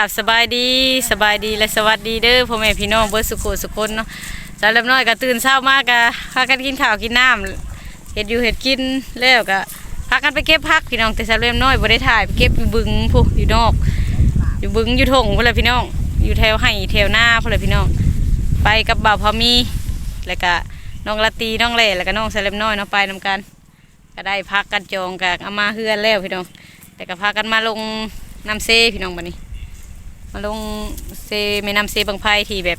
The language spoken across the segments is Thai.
กับสบายดีสบายดีและสวัสดีเด้อพ่อแม่พี่น้องเบิร์สุโขสุคนเนาะสาวเล็บน้อยก็ตื่นเช้ามากก็พากันกินข้าวกินน้ำเห็ดอยู่เห็ดกินแล้วก็พากันไปเก็บผักพี่น้องแต่สาวเล็บน้อยบ่ได้ถ่ายไปเก็บอยู่บึงผู้อยู่นอก อยู่บึงอยู่ทงพุ่นแหละพี่น้องอยู่แถวไห้แถวหน้าพุ่นแหละพี่น้อง ไปกับบ่าวพอมีแล้วก็น้องละตีน้องเล่แล้วก็น้องสาวเล็บน้อยเนาะไปนำกัน ก็ได้พักกันจองกับเอามาเฮือนแล้วพี่น้องแต่ก็พากันมาลงน้ำเซพี่น้องบัดนี้ มาลงเซแม่น้ำเซบางไพที่แบบ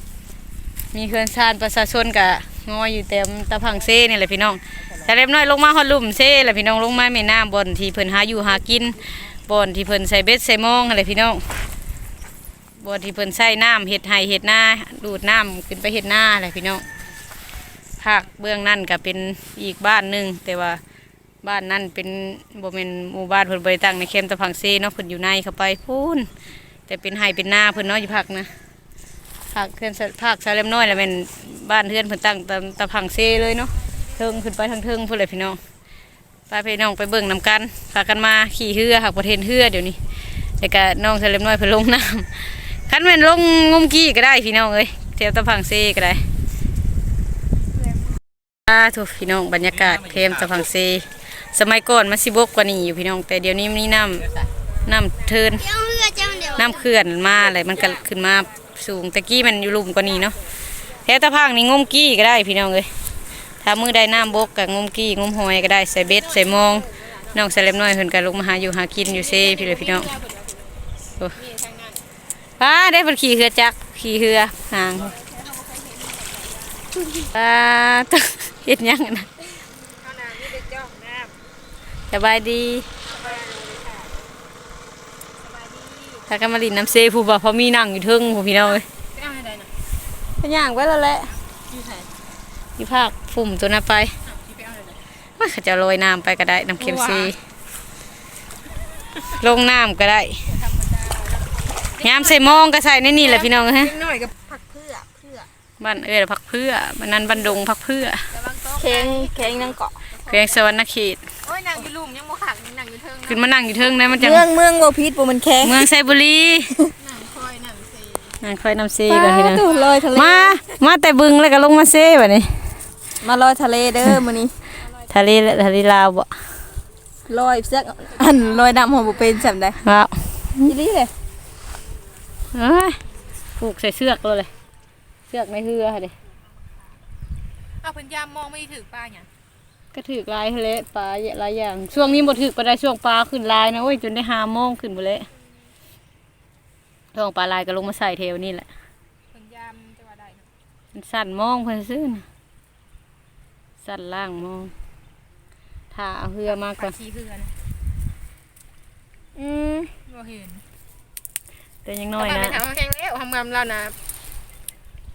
มีเฮือนซานประชาชนกะงออยู่เต็มตะพังเซนี่แหละพี่น้องแต่เล็บน้อยลงมาฮอดลุ่มเซ่แหละพี่น้องลงมาแม่น้ำบอนที่เพิ่นหาอยู่หากินบอนที่เพิ่นใส่เบ็ดใส่มองอะไรพี่น้องบอนที่เพิ่นใส่น้ำเห็ดไห้เห็ดหน้าดูดน้ำขึ้นไปเห็ดหน้าอะไรพี่น้องภาคเบื้องนั่นก็เป็นอีกบ้านหนึ่งแต่ว่าบ้านนั่นเป็นบ่แม่นหมู่บ้านเพิ่นบ่ได้ตั้งในเขมตะพังเซเนาะเพิ่นอยู่ในเข้าไปพูน แต่เป็นไห้เป็นนาเพิ่นเนาะอยู่ภาคนะภาคเพื่อนภาคซาเลมน้อยแล้วแม่นบ้านเพื่อนเพิ่นตั้งตะตะพังเซเลยเนาะเทิงขึ้นไปทางเทิงพุ่นเลยพี่น้องไปพี่น้องไปเบิ่งนํกันพากันมาขี่เรือหากประเทศเรือเดี๋ยวนี้แล้วก็น้องซาเลมน้อยเพิ่นลงน้ำคันแม่นลงงมกี้ก็ได้พี่น้องเอ้ยแถวตะพังเซก็ได้ทุกพี่น้องบรรยากาศเขมตะพังเซสมัยก่อนมันสิบกกว่านี้อยู่พี่น้องแต่เดี๋ยวนี้มันนี่น้ำน้ำเทิน เจ้าเรือเจ้าเดียวน้ำเขื่อนมาอะไรมันก็ขึ้นมาสูงตะกี้มันอยู่ลุ่มกว่านี้เนาะแถวตะพังนี่งมกี้ก็ได้พี่น้องเลยถ้ามือได้น้ำบกกับงมกี้งมหอยก็ได้ใส่เบ็ดใส่มองน้องใส่เล็บน้อยเพิ่นก็ลงมาหาอยู่หากินอยู่เซ่พี่เลยพี่น้องโอ้ป้าได้เพิ่นขี่เรือจักขี่เรือหางป้าตึ๊เฮ็ดยังนะสบายดี ถ้ากันมาลินน้ำเซผู้บ่าเพราะมีนั่งอยู่เทึงผู้พี่น้องเลยเป็นอย่างไว้แล้วแหละที่ภาคฝุ่มตัวน่ะไปว่าเขาจะโรยน้ำไปก็ได้น้ำเค็มซีลงน้ำก็ได้ยามใส่หมองก็ใส่ในนี่แหละพี่น้องฮะหน่อยกับผักเพื่อเพื่อบ้านเอ้ยพักเพื่อบ้านนั้นบ้านดงพักเพื่อเค้งเค้งนังเกาะ เพียงสวรรณเขต ขึ้นมานั่งอยู่เทิงนะมันจะเมืองเมืองบ่พิษบ่มันแข้งเมืองไซบุรีนางคอยนางซีนั่งคอยน้ำเซกันพี่น้องตู้ลอยทะเลมา มาแต่บึงแล้วก็ลงมาเซ่แบบนี้มาลอยทะเลเด้อมื้อนี้ทะเลทะเลลาวบ่ลอยสักอันลอยน้ำหอมบ่เป็นจำได้ว้าวอีหลีเลยเอ้ยผูกใส่เสือกเลยเลยเสือกในเรือค่ะเด้อ้าวเพิ่นยามมองไม่ถึงป้าหยัง ก็ถือกลายทะเลปลาเยอะหลายอย่าง ช่วงนี้บ่ถือปลาได้ช่วงปลาขึ้นลายนะโอ้ยจนได้หาโมงขึ้นหมดเลยช่วงปลาลายก็ลงมาใส่เทวนี่แหละเพิ่นยามจะว่าได้เนาะมันสั่นมองเพิ่นซื่อนะสั่นล่างมองถ้าเอาเรือมาก่อนขี้เหือนะอืมบ่เห็นแต่ยังน้อยไปนะถามว่าแข้งแล้วทำงานแล้วนะ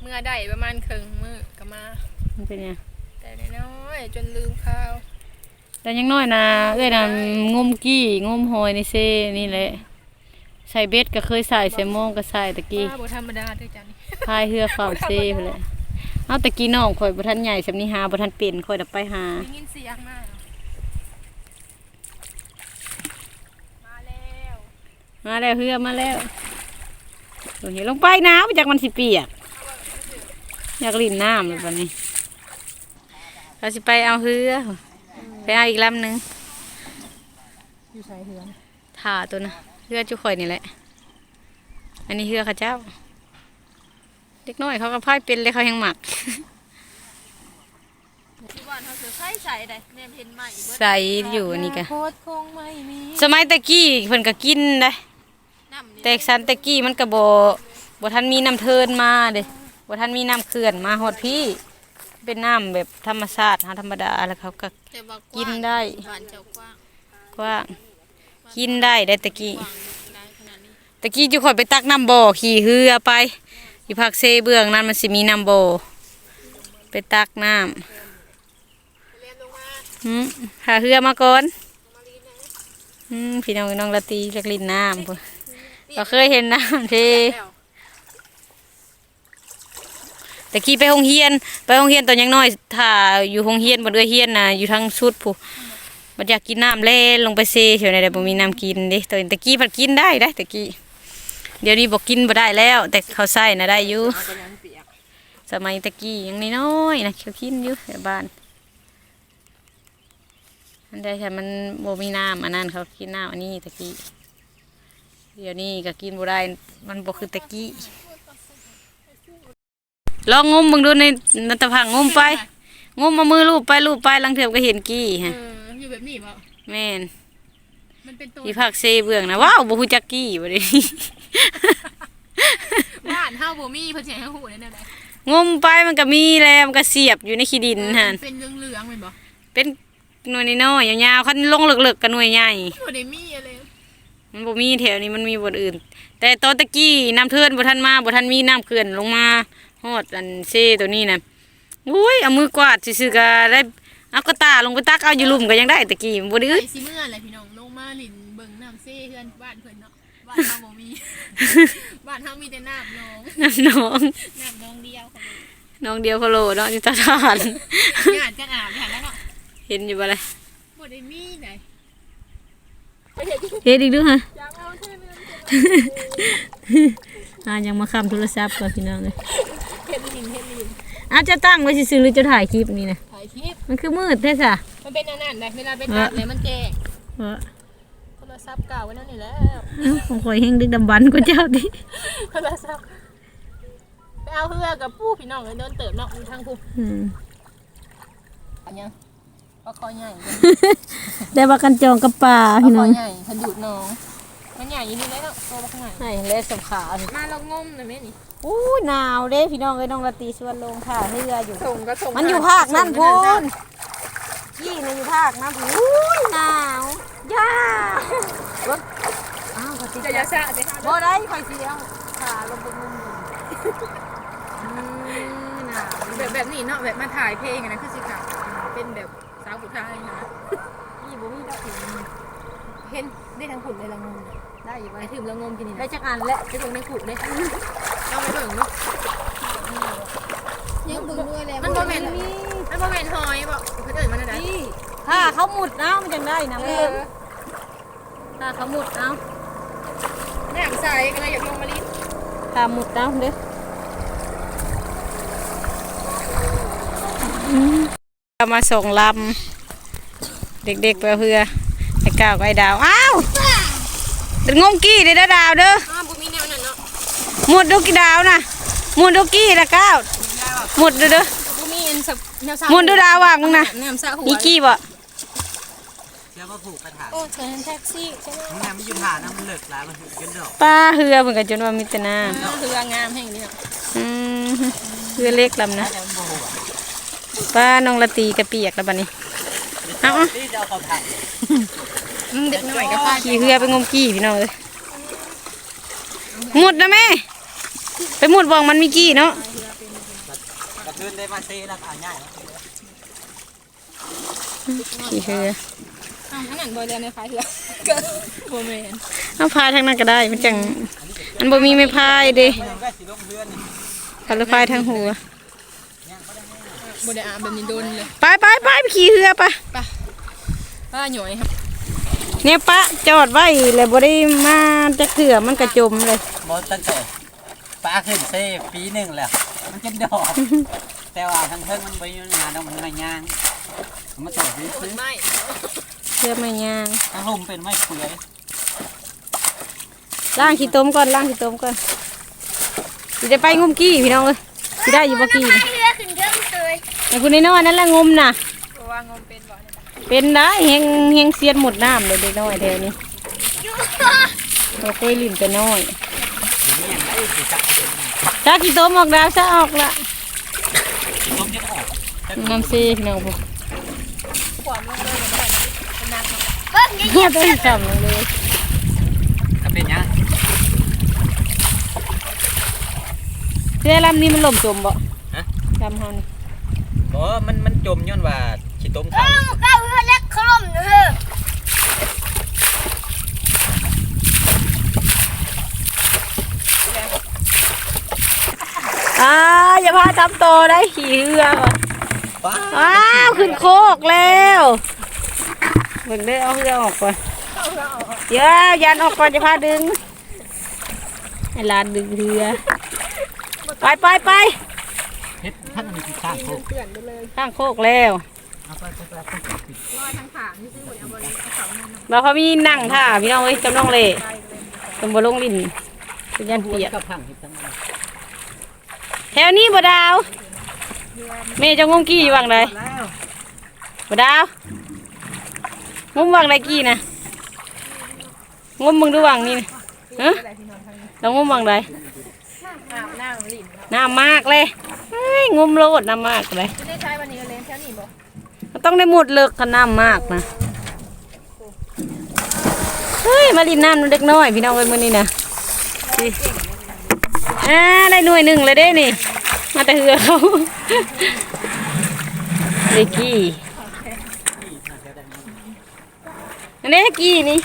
เมื่อได้ประมาณครึ่งมื้อก็มามันเป็นยัง แต่น้อยๆจนลืมข้าวแต่ยังน้อยนะเอ้ยนะงมกี้งมหอยในเซ่นี่แหละใส่เบ็ดก็เคยใส่ใส่โมงก็ใส่ตะกี้ป้าบ่ธรรมดาเด้อจ้ะนี่พายเรือเฝ้าเซ่ไปเลยเอาตะกี้น้องข่อยบ่ทันใหญ่สำนี้หาบ่ทันเป็นข่อยน่ะไปหา ได้ยินเสียงมากมาแล้วมาแล้วเรือมาแล้วโอ้ยลงไปน้ำจากมันสิเปียกอยากลินน้ำเลยบัดนี้ เราสิไปเอาเรือไปเอาอีกลำหนึงอยู่ใส่เหือนถ่าตัวนะเรือจุข่อยนี่แหละ อันนี้เรือเข้าเจ้า เด็กน้อยเขาก็พายเป็นเลยเขายังหมักที่บ้านเขาคือใส่ใส่ได้แม่เห็นใหม่เบิดใส่อยู่อันนี้กะโคตรคงไม่มีสมัยตะกี้เพิ่นก็กินได้น้ำนี่แต่สันตะกี้มันก็บ่บ่ทันมีน้ำเทินมาเด้บ่ทันมีน้ำเขื่อนมาฮอดพี่ เป็นน้ำแบบธรรมชาติหาธรรมดาแล้วเขาก็แต่ว่ากินได้บ้านเจ้ากว้างกว้างกินได้ได้ตะกี้ กว้างได้ขนาดนี้ตะกี้จุข่อยไปตักน้ำบ่อขี่เรือไป อยู่ภาคเซเบื้องนั้นมันสิมีน้ำบ่อไปตักน้ำเรียนลงมาอืมหาเรือมาก่อนอืมพี่น้องน้องละตีเล็กลินน้ำพุ่นเราเคยเห็นน้ำเทแล้ว ตะกี้ไปโรงเรียน ไปโรงเรียนตอนยังน้อยถ้าอยู่โรงเรียนบนเรือเรียนน่ะอยู่ทางสุดผู้บัดอยากกินน้ำเล่นลงไปเซเฉยๆได้บ่มีน้ำกินเด้ตอนตะกี้ผัดกินได้ได้ตะกี้เดี๋ยวนี้บอกกินบ่ได้แล้ว แต่เขาใส่นะได้อยู่สมัยตะกี้ยังน้อยๆนะเขากินอยู่แถวบ้านอันใดแต่มันโบมีน้ำอันนั้นเขากินน้ำอันนี้ตะกี้เดี๋ยวนี้ก็กินบ่ได้มันบ่คือตะกี้ ลองงมมึงดูในนัตพังงมไป งมมามือลูบไปลูบไปลังเถือบก็เห็นกี้เอฮะออยู่แบบนี้เปล่าแม่นมันเป็นตัวที่ภาคเซเบื้องนะว้าวบ่ฮู้จักกี้บ่ได้ว่านเฮาบ่มีเพิ่นสิให้ฮู้ได้แนวใดงมไปมันก็มีแล้วมันก็เสียบอยู่ในขี้ดินหั่นเป็นเหลืองๆแม่นบ่เป็นหน่วยน้อยๆยาวๆคันลงเลิกๆกับหน่วยใหญ่ บ่ได้มีอะไรมันบ่มีแถวนี้มันมีบนอื่น แต่ตอนตะกี้น้ำเทือนบ่ทันมาบ่ทันมีน้ำเขื่อนลงมา ฮอดอันเซตัวนี้น่ะอุ้ยเอามือกวาดซื่อๆก็ได้เอากระตาลงไปตักเอาอยู่หลุมก็ยังได้ตะกี้บ่ได้อึดไอ้สิเมื่ออะไรพี่น้องลงมาหลินเบิ่งน้ำเซ่เฮือนบ้านเพิ่นเนาะบ้านเฮาบ่มีบ้านเฮามีแต่น้ำหนองน้ำน้องน้ำหนองเดียวค่ะน้องเดียวโคโลเนาะอยู่ตาทานญาติกันอาบค่ะแล้วเนาะเห็นอยู่บ่ล่ะบ่ได้มีไหนเฮ็ดอีกดูฮะอยากเอาเท่เมืองอ่ายังมาค้ำโทรศัพท์ก่อนพี่น้องเอ้ยเฮ็ ดลินเฮ็ดลินอาจจะตั้งไว้ซื่อๆหรือจะถ่ายคลิปนี่นะถ่ายคลิป มันคือมืดแท้ซะมันเป็นอันนั้นได้เวลาไปตัดเลยมันแจ้งเออโทรศัพท์เก่าไว้นั่นนี่แล้วเอ้าของข่อยแห้งดึกดำบรรพ์กว่าเจ้าดิโทรศัพท์ไปเอาเฮือกับปู่พี่น้องเลยเดินเติบเนาะอยู่ทางผู้อืมอันยังปลาคอใหญ่ได้ว่ากันจองกับป่าปลาพี่คน้อองใหญ่พันดุดน้อง มันใหญ่อยี่นี่แล้วเนาะโตบักใหญ่ให้เละสำขามาเรางมหน่อยไหมนี่ อู้หนาวเด้พี่น้องเอ้ยน้องละตีสวนลงค่ะเรืออยู่ ส่งก็ส่งมันอยู่ภาคนั่นพูนยี่นะอยู่ภาคนั่นพูนอู้ยหนาวย่าเบิ่งอ้าวก็ติจะยาชะจะหาบ่ได้ข่อยสิเอาขาลงไปงมอยู่อืมหนาวแบบแบบนี้เนาะแบบมาถ่ายเพลงอะนะคือสิค่ะเป็นแบบสาวผู้ชายนะนี่บ่มีดอกเห็นได้ทั้งขุนได้ละงมได้อยู่ไปไว้ถึงละงมกินนี่ได้นะจักอันแล้วไปถึงในขุนเล ยต้องไปเบิ่งเนาะยังเบิ่งด้วยแล้วมันบ่แม่นมันบ่แม่นหอยบ่เพิ่นเอิ้นมันอะไรนี่ถ้าเขาหมุดเอามันจังได้นะเอเพิ่อนถ้าเขาหมุดเอาแม่ใส่ก็เลยอยากลงมาลิ้นถ้าหมุดเอาเด้อเอามาส่งลำเด็กๆไปเพื่อไอ้ก้าวกับไอ้ดาว อ้าวเป็นงมกี้เด้อดาวเด้อ หมุดดูกี่ดาวนะหมุดดูกี้ละก้าวหมุดดูเด้อบ่มีอันสับแนวซาหมุดดูดาวว่างมึงนะแนวซาหัวนี่กี้บ่เดี๋ยวมาผูกกระถางโอ้เชิญแท็กซี่ใช่ไหมมึงทำไม่หยุดหานะมันเลิกแล้วมันถึงกันดอกป้าเฮือเหมือนกันจนว่ามีแต่น้เรืองามแห่งนี้เนาะำอืมเฮือเล็กลำนะแต่มันโมโหอะป้าน้องละตีกระเปียกแล้วบัดนี้เอาเอาที่จะเอาเขาถังอืมเด็กหน่อยก็พาขี่เฮือไปงมกี้พี่น้องเลยหมุดนะแม่ ไปหมุดบอกมันมีกี้เนาะกระทืนได้มาเซ่แล้วก็เอาง่ายแล้วขี่เฮืออ้าวอันนั้นบ่เรียนในพายเรือก็บ่แม่นเอาพายทางนั้นก็ได้มันจังมันบ่มีไม่พายเด้มันก็สิลงเรือนนี่พายพายทางหัวบ่ได้อาบแบบนี้โดนเลยไปไปไปไปขี่เฮือไปป้าหน่อยครับเนี่ยปะจอดไว้เลยบ่ได้มาจะเถื่อมันกระจมเลยบอตั้งแต่ ป้าขึ้นเซ่ปีหนึ่งแล้ว มันเป็นดอก แต่ว่าทางเทิงมันไปอยู่งานมันไม่ย่างมันมาต่อซื้อซื้อไม่เพื่อไม่ย่างทางลมเป็นไม้เปื่อยล้างขี้ต้มก่อนล้างขี้ต้มก่อนสิได้ไปงมกี้พี่น้องเอ้ยสิได้อยู่บ่กี้เรือขึ้นเยอะเลยไอ้คุณน้อยๆนั่นแหละงมน่ะเพราะว่างมเป็นบ่เนี่ยเป็นได้เฮงเฮงเสียนหมดน้ำเลยเด็กน้อยแถวนี้เราเคยลิ่นแต่น้อย อย่างนี้อย่างไรสิจับ ถ้าขี้ต้มออกดาวซะออกละน้ำซีน้องผมความลงเลยก็ได้เป็นนางเบิ่งยังเงียบไปซ้ำลงเลยถ้าเป็นยังเสื้ลำนี้มันล่มจมบ่ฮะลำเฮานี่อ๋อมันมันจมย้อนว่าขี้ต้มเขาก้าวเรือเล็กขล่มเด้อ อ่าอย่าพาทำโตได้ขี่เรือก่อนป้าอ้าวขึ้นโคกแล้วเบิ่งได้อเอาเรือออกก่อนเดี๋ยวยันออกก่อนจะพาดึงให้หลานดึงเรือไปไปไปเฮ็ดท่านอันนี้คือสร้างโคกเกลื่อนไปเลยข้างโคกแล้วเอาไปไปไปไปรอดทางขางนี่ซื้อหมดเอาบริเอาเสาเงินเราเขามีนั่งท่าพี่น้องเอ้ยจำน้องเล่จำบ่ลงลิ้นเป็นยันเปียก ถวนี้บ่ดาวแม่เจะงงกี้อยู่วังใดแล้วบ่ดาวงมวังใดกี้นะงมมึงดูวังนี่นะฮะเรางมวังใดน้ำน้ำลิ้นน้ำมากเลยเฮ้ยงมโลดน้ำมากเลยมันต้องได้หมดเลิกกันน้ำมากนะเฮ้ยมาลินน้ำเด็กน้อยพี่น้องเอ้ยมือนี้นะ อ่าได้หน่วยหนึ่งเลยเด้นี่ มาแต่เหือเขาเด็กกี้อันนี้กี้นี่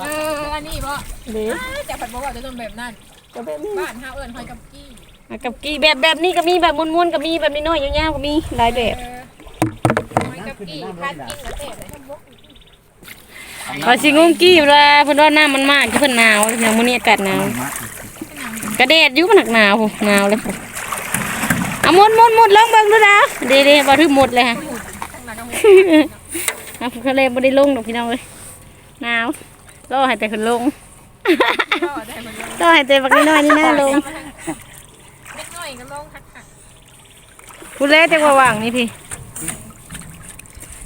เอออันนี้บ่เด็กแต่ผัดบอกว่าจะต้องแบบนั้นก็แบบนี้บ้านเฮาเอิ้นหอยกับกี้มากับกี้แบบแบบนี้ก็มีแบบม้วนๆก็มีแบบน้อยๆยาวๆก็มีหลายแบบเออหอยกับกี้พัดกิ้งกระเทศเลยพอสิงงกี้เวลาเพิ่นว่าน้ำมันมากคือเพิ่นหนาวอย่างมื้อนี้อากาศหนาว กระเด็ดอยู่มันหนักหนาวหนาวเลยเอาหมดหมดหมดลองเบิ่งดูนะเดี๋ยวๆบ่ถึงหมดเลยฮะข้างหลังก็หมดเอาทะเลบ่ได้ลงดอกพี่น้องเอ้ยหนาวรอให้แต่ขึ้นลงก็ได้หมดเลยรอให้แต่บักน้อยๆนี่น่าลงเล็กน้อยก็ลงคักพูดแล้วจังว่าว่างนี่พี่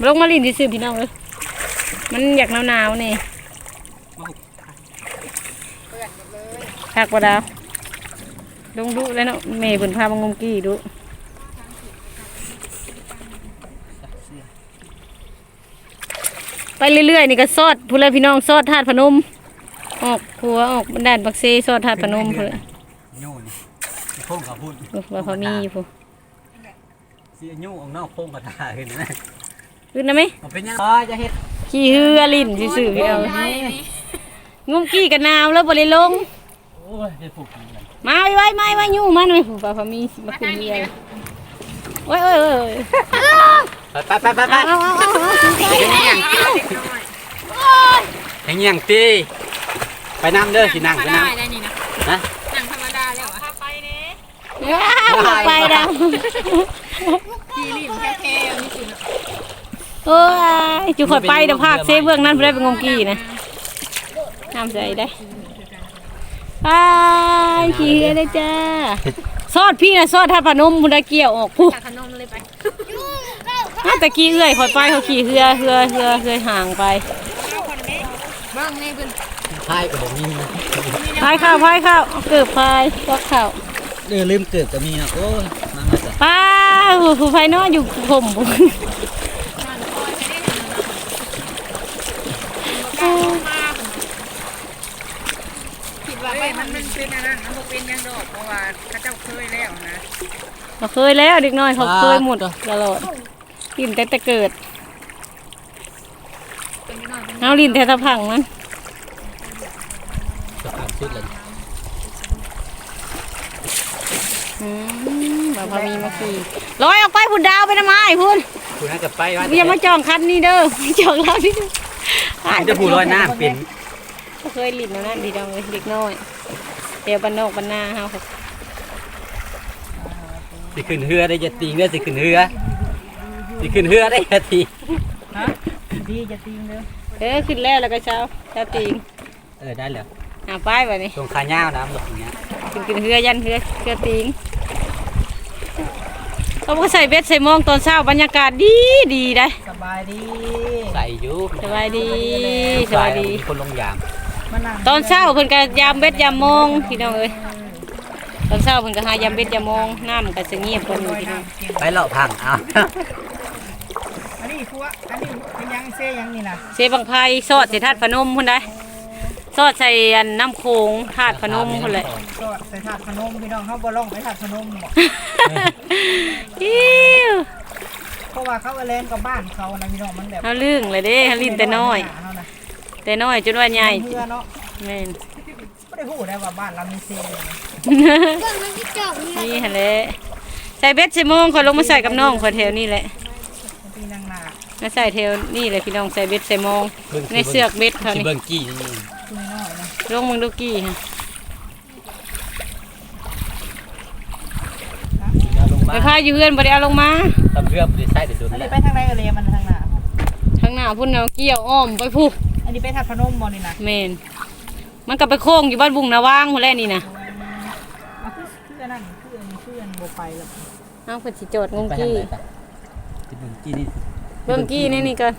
ลงมาลินซื่อๆพี่น้องเอ้ยมันอยากหนาวๆนี่ๆเปื้อนหมดเลยคักบ่ดาว ลงดุแล้วเนาะแม่เพิ่นพามางมกี้ดุไปเรื่อยๆนี่ก็ซอดพูดเลยพี่น้องซอดธาตุพนม ออกหัวออกบันดาลบักเซซอดธาตุพนมพูดเลยยู่นี่โค้งกับพุ่นว่าเขามีอยู่พูดสิยู่ออกนอกโค้งกับตาขึ้นนะขึ้นนะไหมมันเป็นยังอ๋อจะเฮ็ดขี่เฮือลิ้นซื่อๆพี่เอาไม่นี่งุ้มกี้กันนาวแล้วบริลงโอ้ยได้ผูกกันเลย มาไว้ไว้ไว้ไว้ยู่มาหน่อยผู้าพามีมาขึ้นเรือโอ้ยโอ้ยโอ้ยไปไปไปไปเอาเอาเอาเอาเอาเห็นยังเห็นยังตีไปน้ำเด้อสินั่งไปน้ได้นี่นะำนะนั่งธรรมดาแล้วอะไปเน่เอาไปดังกีรีมแค่แค่นี่สินะโอ้ยจุขอยไปเดี๋ยวภาคเซเบื้องนั้นบ่ได้เป็นงมกี้นะน้ำใจได้ ไปขี่เรือได้จ้าซอดพี่นะซอดท่าตุพนมมุนได้เกี่ยวออกผู้ตักขนมเลยไปอ้าวตะกี้เอื้อยข่อยไปเขาขี่เรือเรือเรือเรือห่างไปบ้างนี่เป็นพายกับผมมีนะพายข้าวพายข้าวเอาเกือบพายก็ข้าวเดือลืมเกิดกับมีนะโอ้ยมามาจ้ะป้าผู้พายนอนอยู่ผมผม คิด ว่าไปมันมันเป็นอันนั้นมันบ่เป็นยังดอกเพราะว่าเขาเจ้าเคยแล้วนะเราเคยแล้วเด็กน้อยเขาเคยหมดตลอดกินแต่แต่เกิดเป็นนิดหน่อยเป็นเอาลินแต่ตะพังมัน จะผ่านสุดเลยอืมแบบพอมีมาขี่ลอยออกไปพุ่นดาวไปทำไมพุ่นคุณน่าจะไปว่าอย่ามาจองคันนี้เด้อจองเราที่จะผูลอยน้ำเป็น เคยลินนั่นดีจังเลยเด็กน้อยเดี๋ยวบ้านนอกบ้านนาเฮาค่ะสิขึ้นเรือได้จะตีเรือสิขึ้นเรือสิขึ้นเรือได้จะตีเออขึ้นแล้วแล้วก็เช้าเช้าตีงเออได้แล้วหาป้ายไปนี่ตรงขาย่าวน้ำหลบอย่างเงี้ยกินกินเรือยันเรือเรือติงเขาก็ใส่เบ็ดใส่หมองตอนเช้าบรรยากาศดีดีได้สบายดีใส่อยุสบายดีสบายดีมีคนลงยามมานั่ง ตอนเช้าเพิ่นก็ยามเบ็ดยามหมองพี่น้องเอ้ยตอนเช้าเพิ่นก็หายามเบ็ดยามหมองน้ำก็จะเงียบกว่านี้พี่น้องไปเลาะพังเอาอันนี้ครัวอันนี้เป็นยังเซยังนี่นะเสบังไพซอดใส่ถาดพนมพุ่นได้ซอดใส่อันน้ำโขงถาดพนมพุ่นเลยก็ใส่ถาดขนมพี่น้องเขาบ่ลองไปถาดขนมบอกอิ้วเพราะว่าเขาเอาแลนกับบ้านเขานะพี่น้องมันแบบเฮาลึงเลยเด้เฮาลิ้นแต่น้อยเฮานะ แต่น้อยจนว่าใหญ่เพื่อเนาะแม่นไม่ได้พูดได้ว่าบ้านเรามีเซนเบิ่งมันสิจบนี่นี่หั่นแหละใส่เบ็ดสิมงขอยลงมาใส่กับน้องขอยแถวนี่แหละปีนางนามาใส่แถวนี่แหละพี่น้องใส่เบ็ดใส่มงในเสือกเบ็ดเขาเนี่ยเบิ่งกี้นี่ลงมึงดูกี้ฮะไปพายอยู่เพื่อนบ่ได้เอาลงมาทำเพื่อบ่ได้ใส่เด้โดนอันนี้ไปทางไหนก็เลยมันทางหน้าทางหน้าพุ่นแนวเกี่ยวอ้อมไปพุ่ อันนี้ไปทัดพนมบ่นี่นะแม่นมันก็ไปโค้งอยู่บ้านบุงนาวางพุ่นแหละนี่นะเอาคือคืออันนั้นคืออันนี้คืออันบ่ไปแล้วเอาเพิ่นสิโจทย์งงไปทางกี้ไหนปะที่เบิ่งกี้นี่เบิ่งกี้นี่นี่ก่อน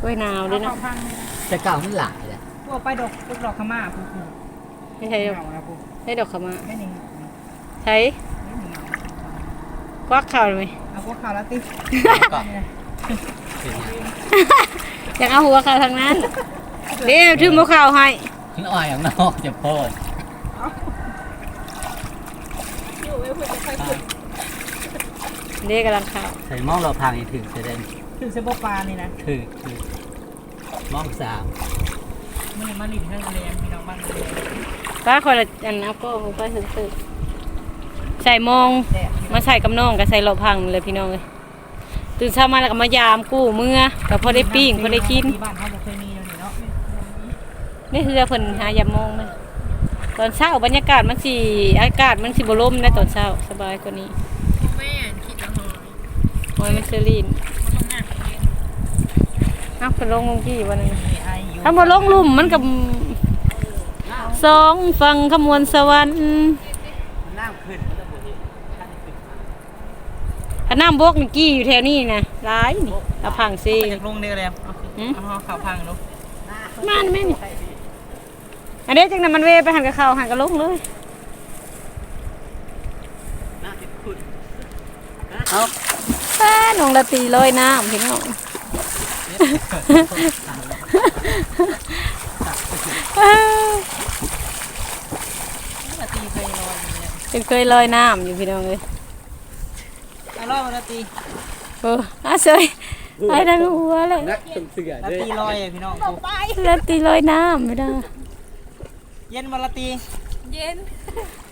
โอ้ยหนาวเลยเอาเนาะพังแต่เก่ามันหลายแหละพวกไปดอกพวกดอกขม่าพวกพวกไม่ใช่ดอกเอานะพวกได้ดอกขาวมาแค่นี้ใช้ควักเข่าเลยไหมเอาพวกขาวละติก็นี่นะเป็นไง อยากเอาหัวเข่าทางนั้นเดี๋ยวถึงหัวเข่าให้มันอ่อยอย่างนอกจะโพดเดี๋ยวกำลังเข่าใส่หม้องเราพังอีกถึงจะได้คือเสบปลานี่นะถือถือหม้องสามมันเลยมาลิ้นทางทะเลพี่น้องบ้านทะเลป้าคนละอันเอาก็ผมก็ถึงตึกใส่มองแดดมาใส่กับน้องก็ใส่หลบพังเลยพี่น้องเลย ตื่นเช้ามาแล้วก็มายามกู้เมื่อก็พอได้ปิ้งพอได้กินบ้านเขาบ่เคยมีเลยเนาะนี่คือเพิ่นหายามมองมันตอนเช้าบรรยากาศมันสิอากาศมันสิบ่ลมนะตอนเช้าสบายกว่านี้แม่คิดว่าหอยโอ้ยมันเซรีนอ้าวเพิ่นลงลงที่วันนั้มีไออยู่ถ้าบ่ลงลุ่มมันกับสองฟังขมวลสวรรค์ น้ำขึ้น ถ้าน้ำบกนี่กี้อยู่แถวนี้นะหลายนี่เอาพังซิไปจากลงเดียวเลยเอาหืมเอาข่าวพังเนาะมาแม่นี่อันนี้จังนั้นมันเวไปหันกับเขาหันกับลงเลยน้ำที่ขึ้นเอาป้าน้องละตีลอยน้ำพี่น้องละตีเคยลอยอยู่เนี่ยเป็นเคยลอยน้ำอยู่พี่น้องเลย เอาลอยมาละตีโอ้อาเซยไอ้ดังหัวเลยนักตึงเสือละด้วยตีลอยอะพี่น้องกูละตีลอยน้ำไม่ได้ เย็นมาละตีเย็น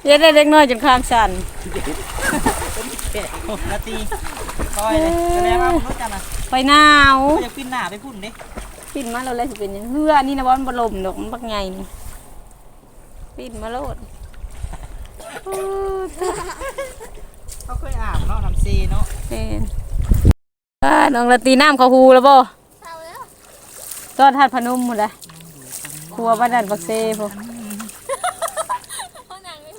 เย็นได้เล็กน้อยจนข้างสั่นละตีลอยเลยแสดงว่าผมรู้จักนะไปหนาวเขาจะปิ้นหน้าไปพุ่นเด้ปิ่นมาเราเลยสิเป็นหยังเฮือนี่นะบอลบอลมดอกมันบักใหญ่นี่ปิ่นมาโลดโอ้ เขาเคยอาบเนาะน้ำซีเนาะแม่นอ่าน้องละตีน้ำเขาฮูแล้วบ่เอาแล้วตอนทัดพนมหมดเลยครัวบ้านดันบักเซ่พวกห้องนางไม่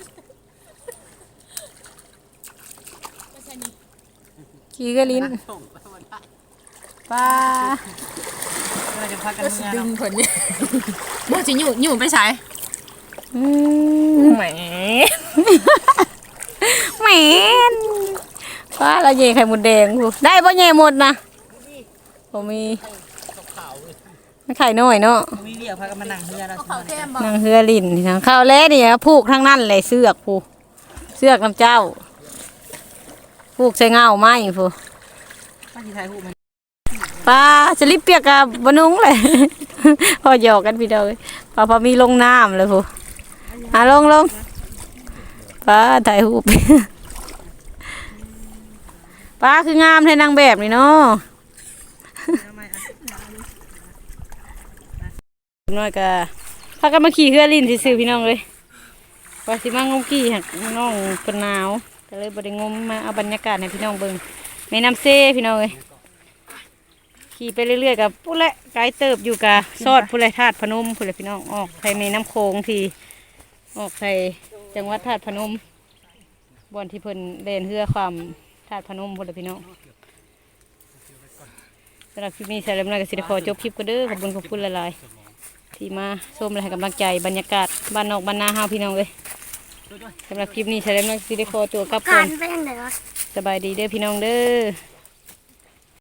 ขี้กระลิ้นปลาเราจะพากันเมื่อดึเนาะงผลเนี่ยบ่สิอยู่อยู่ไปใช้อืมแหมแห มนปลาละเย่ไข่หมดแดงพูได้ป่ะเย่หมดนะผมมีมันไข่น้อยเนาะมีเรียกพากันมานั่งเรือเราเขาแก้มบ่นางเฮือลินทางข้าวแล้วนี่ผูกทั้งนั้นเลยเสือกผูเสือกน้ำเจ้าผูกใส่เงาไม้ผูป้าที่ถ่ายรูปมันปลาจะรีบเปียกกับบนุงเลย พอหยอกกันพี่เดาเลยปลาพอมีลงน้ำเลยผูอะลงลงปลาถ่ายรูป ปลาคืองามให้นางแบบนี่เนาะทำไมอะน้อยก็พากันมาขี่เครือลินซื่อพี่น้องเลยว่าสิมางมกี่หักน้องเป็นหนาวก็เลยบ่ได้งมมาเอาบรรยากาศให้พี่น้องเบิ่งแม่น้ำเซ่พี่น้องเลยขี่ไปเรื่อยๆกับผู้ละไกด์เติบอยู่กับซอดผู้ละธาตุพนมผู้ละพี่น้องออกใส่แม่น้ำโขงทีออกใส่จังหวัดธาตุพนมบอนที่เพิ่นเล่นเรือความาตุพนมผู้ละพี่น้องสำหรับคลิปนี้สารบน้อยก็สิได้ขอจบคลิปก็เด้อขอบคุณขอบคุณหลายๆที่มาชมและให้กำลังใจบรรยากาศบ้านนอกบ้านนาเฮาพี่น้องเลยสำหรับคลิปนี้ใช้แล้วน้อยสิได้ขอตัวกลับก่ผ่าอนนไปยังไงวะสบายดีเด้อพี่น้องเด้อ